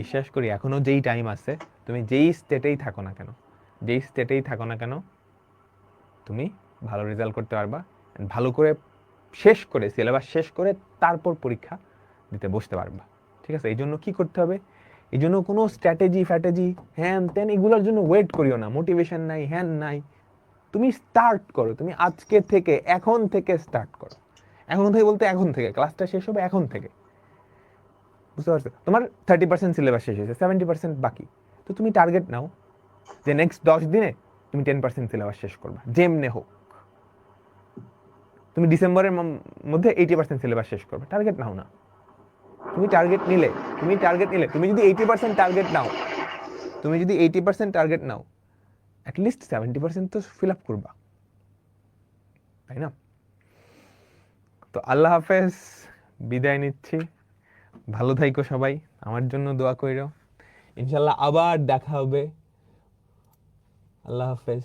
বিশ্বাস করি এখনও যেই টাইম আছে, তুমি যেই স্টেটেই থাকো না কেন, যেই স্টেটেই থাকো না কেন, তুমি ভালো রেজাল্ট করতে পারবা ভালো করে শেষ করে সিলেবাস শেষ করে তারপর পরীক্ষা দিতে বসতে পারবা। ঠিক আছে? এই জন্য কী করতে হবে? এই জন্য কোনো স্ট্র্যাটেজি ফ্যাটেজি হ্যান তেন এগুলোর জন্য ওয়েট করিও না। মোটিভেশন নাই হ্যান নাই। তুমি স্টার্ট করো। তুমি আজকে থেকে, এখন থেকে স্টার্ট করো। এখন থেকে বলতে এখন থেকে ক্লাসটা শেষ হবে এখন থেকে। বুঝতে পারছ? তোমার থার্টি পার্সেন্ট সিলেবাস শেষ হয়েছে সেভেন্টি পার্সেন্ট বাকি। তো তুমি টার্গেট নাও যে নেক্সট দশ দিনে তুমি টেন পার্সেন্ট সিলেবাস শেষ করবা, যেমনে হোক। তুমি ডিসেম্বরের মধ্যে এইটি পার্সেন্ট সিলেবাস শেষ করবে টার্গেট নাও না। তুমি টার্গেট নিলে, তুমি টার্গেট নিলে, তুমি যদি এইটি পার্সেন্ট টার্গেট নাও, তুমি যদি এইটি পার্সেন্ট টার্গেট নাও অ্যাটলিস্ট সেভেন্টি পার্সেন্ট তো ফিল আপ করবা। তাই না? তো আল্লাহ হাফেজ, বিদায় নিচ্ছি। ভালো থাইকো সবাই আমার জন্য দোয়া কইরো। ইনশাল্লাহ আবার দেখা হবে। আল্লাহ হাফেজ।